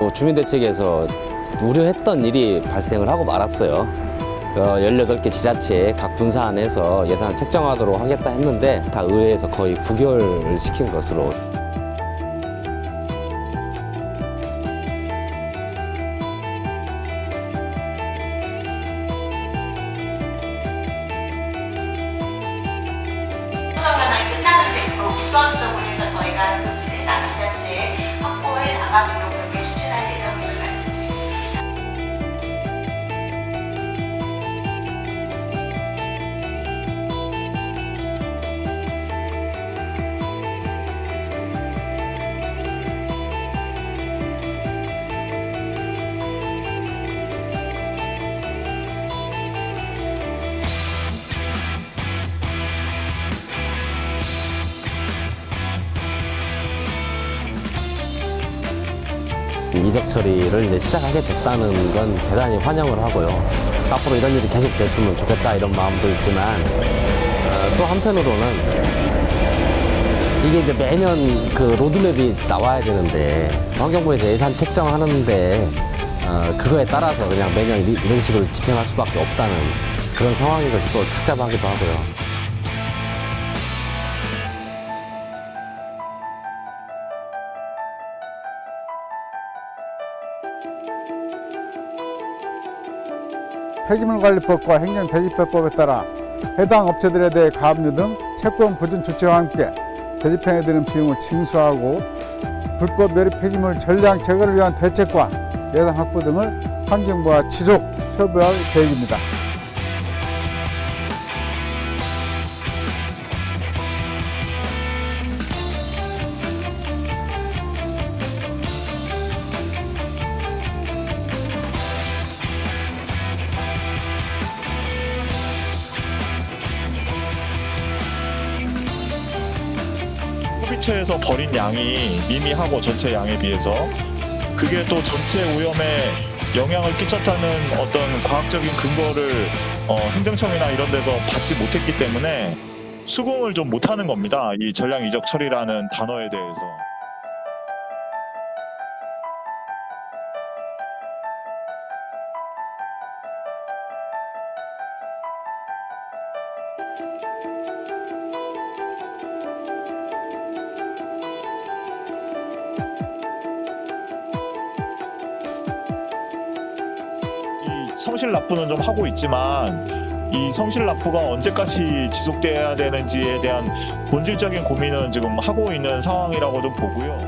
뭐 주민대책에서 우려했던 일이 발생을 하고 말았어요. 어, 18개 지자체 각 분사 안에서 예산을 책정하도록 하겠다 했는데 다 의회에서 거의 부결을 시킨 것으로 확보 이적 처리를 이제 시작하게 됐다는 건 대단히 환영을 하고요. 앞으로 이런 일이 계속 됐으면 좋겠다 이런 마음도 있지만 어, 또 한편으로는 이게 이제 매년 그 로드맵이 나와야 되는데 환경부에서 예산 책정하는데 어, 그거에 따라서 그냥 매년 이- 이런 식으로 집행할 수밖에 없다는 그런 상황인 것이 또 착잡하기도 하고요. 폐기물관리법과 행정대집행법에 따라 해당 업체들에 대해 가압류 등 채권 보존 조치와 함께 대집행에 드는 비용을 징수하고 불법 매립 폐기물 전량 제거를 위한 대책과 예산 확보 등을 환경부와 지속 협의할 계획입니다. 소비처에서 버린 양이 미미하고 전체 양에 비해서 그게 또 전체 오염에 영향을 끼쳤다는 어떤 과학적인 근거를 어, 행정청이나 이런 데서 받지 못했기 때문에 수긍을 좀 못하는 겁니다. 이 전량 이적 처리라는 단어에 대해서. 성실 납부는 좀 하고 있지만 이 성실 납부가 언제까지 지속돼야 되는지에 대한 본질적인 고민은 지금 하고 있는 상황이라고 좀 보고요.